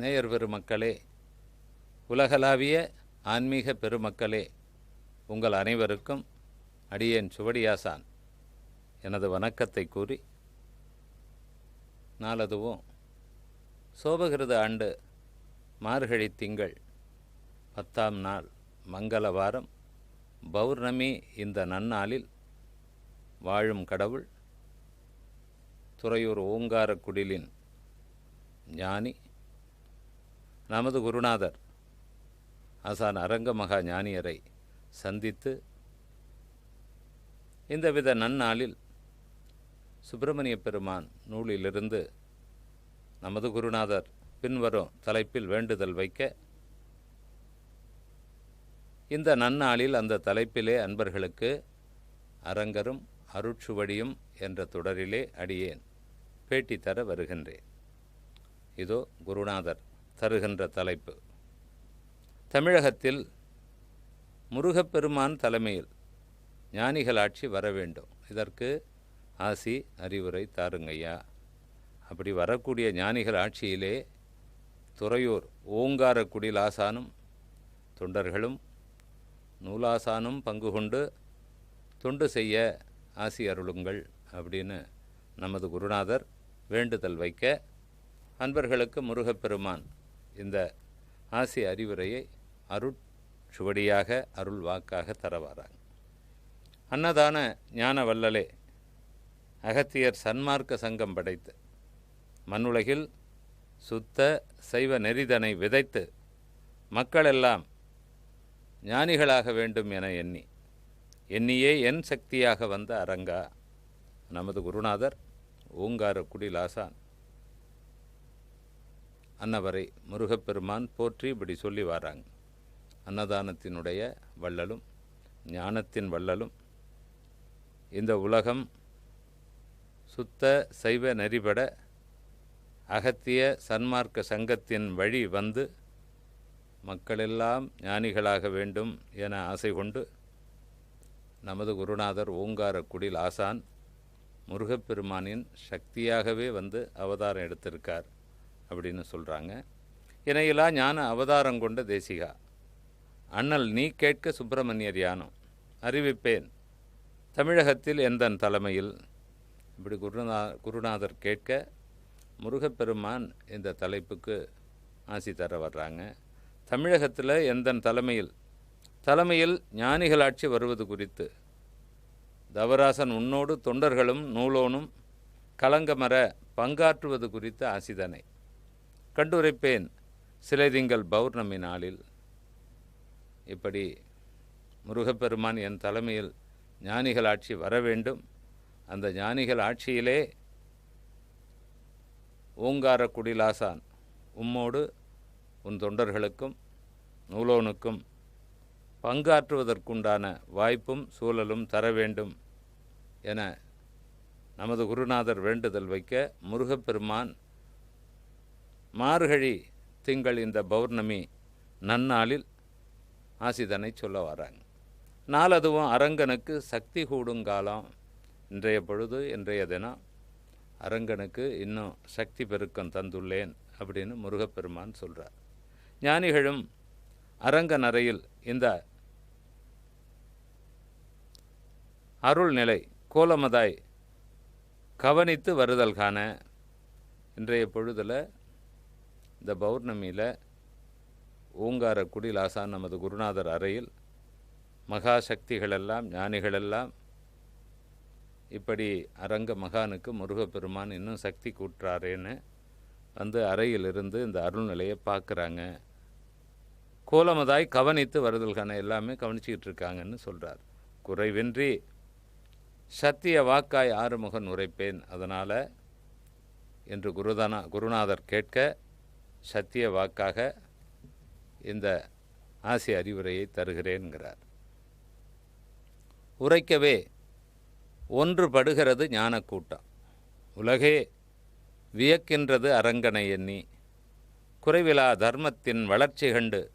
நேயர் பெருமக்களே உலகளாவிய ஆன்மீக பெருமக்களே உங்கள் அனைவருக்கும் அடியேன் சுவடியாசான் எனது வணக்கத்தை கூறி நாளதுவும் சோபகிருத ஆண்டு மார்கழி திங்கள் பத்தாம் நாள் மங்கள வாரம் பௌர்ணமி இந்த நன்னாளில் வாழும் கடவுள் துறையூர் ஓங்கார குடிலின் ஞானி நமது குருநாதர் ஆசான் அரங்க மகா ஞானியரை சந்தித்து இந்தவித நன்னாளில் சுப்பிரமணிய பெருமான் நூலிலிருந்து நமது குருநாதர் பின்வரும் தலைப்பில் வேண்டுதல் வைக்க இந்த நன்னாளில் அந்த தலைப்பிலே அன்பர்களுக்கு அரங்கரும் அருட்சுவடியும் என்ற தொடரிலே அடியேன் பேட்டி தர வருகின்றேன். இதோ குருநாதர். தருகின்ற தலைப்பு. தமிழகத்தில் முருகப்பெருமான் தலைமையில் ஞானிகள் ஆட்சி வர வேண்டும். இதற்கு ஆசி அறிவுரை தாருங்கய்யா. அப்படி வரக்கூடிய ஞானிகள் ஆட்சியிலே துறையூர் ஓங்காரக்குடில் ஆசானும் தொண்டர்களும் நூலாசானும் பங்கு கொண்டு தொண்டு செய்ய ஆசி அருளுங்கள் அப்படின்னு நமது குருநாதர் வேண்டுதல் வைக்க அன்பர்களுக்கு முருகப்பெருமான் இந்த ஆசி அறிவுரையை அருட்சுவடியாக அருள் வாக்காக தரவாராங்க அன்னதான ஞான வல்லலே அகத்தியர் சன்மார்க்க சங்கம் படைத்து மண்ணுலகில் சுத்த சைவ நெறிதனை விதைத்து மக்களெல்லாம் ஞானிகளாக வேண்டும் என எண்ணி எண்ணியே என் சக்தியாக வந்த அரங்கா? நமது குருநாதர் ஓங்கார குடிலாசான். அன்னவரை முருகப்பெருமான் போற்றி இப்படி சொல்லி வராங்க. அன்னதானத்தினுடைய வள்ளலும் ஞானத்தின் வள்ளலும் இந்த உலகம் சுத்த சைவ நெறிபட அகத்திய சன்மார்க்க சங்கத்தின் வழி வந்து மக்களெல்லாம் ஞானிகளாக வேண்டும் என ஆசை கொண்டு நமது குருநாதர் ஓங்கார குடில் ஆசான் முருகப்பெருமானின் சக்தியாகவே வந்து அவதாரம் எடுத்திருக்கார். அப்படின்னு சொல்கிறாங்க இணையிலா ஞான அவதாரம் கொண்ட தேசிகா. அண்ணல் நீ கேட்க சுப்பிரமணியர் யானம் அறிவிப்பேன். தமிழகத்தில் எந்தன் தலைமையில்? இப்படி குருநா குருநாதர் கேட்க முருகப்பெருமான் இந்த தலைப்புக்கு ஆசி தர வர்றாங்க. தமிழகத்தில் எந்தன் தலைமையில்? தலைமையில் ஞானிகள் ஆட்சி வருவது குறித்து. தவராசன் உன்னோடு தொண்டர்களும் நூலோனும் கலங்கமர பங்காற்றுவது குறித்து ஆசிதனை. கண்டுரைப்பேன் சிலைதிங்கள் பௌர்ணமி நாளில். இப்படி முருகப்பெருமான் என் தலைமையில் ஞானிகள் ஆட்சி வர வேண்டும். அந்த ஞானிகள் ஆட்சியிலே ஓங்கார குடிலாசான் உம்மோடு உன் தொண்டர்களுக்கும் நூலோனுக்கும் பங்காற்றுவதற்குண்டான வாய்ப்பும் சூழலும் தர வேண்டும் என நமது குருநாதர் வேண்டுதல் வைக்க முருகப்பெருமான் மார்கழி திங்கள் இந்த பௌர்ணமி நன்னாளில் ஆசிதனை சொல்ல வராங்க. நாளதுவும் அரங்கனுக்கு சக்தி கூடுங்காலம் இன்றைய பொழுது இன்றைய தினம் அரங்கனுக்கு இன்னும் சக்தி பெருக்கம் தந்துள்ளேன் அப்படின்னு முருகப்பெருமான் சொல்கிறார் ஞானிகளும் அரங்கன் அறையில் இந்த அருள்நிலை கோலமதாய் கவனித்து வருதல் காண இன்றைய பொழுதில் இந்த பௌர்ணமியில் ஓங்கார குடிலாசான் நமது குருநாதர் அறையில் மகா சக்திகளெல்லாம் ஞானிகளெல்லாம் இப்படி அரங்க மகானுக்கு முருகப்பெருமான் இன்னும் சக்தி கூட்டுறாரேன்னு வந்து அறையிலிருந்து இந்த அருள்நிலையை பார்க்குறாங்க. கோலமதாய் கவனித்து வருதல்கான எல்லாமே கவனிச்சிக்கிட்டு இருக்காங்கன்னு சொல்கிறார் குறைவின்றி சத்திய வாக்காய் ஆறுமுகன் உரைப்பேன். அதனால் என்று குருதானா குருநாதர் கேட்க சத்திய வாக்காக இந்த ஆசை அறிவுரையை தருகிறேன்கிறார். உரைக்கவே ஒன்றுபடுகிறது ஞானக்கூட்டம். உலகே வியக்கின்றது அரங்கனை எண்ணி குறைவிலா தர்மத்தின் வளர்ச்சி கண்டு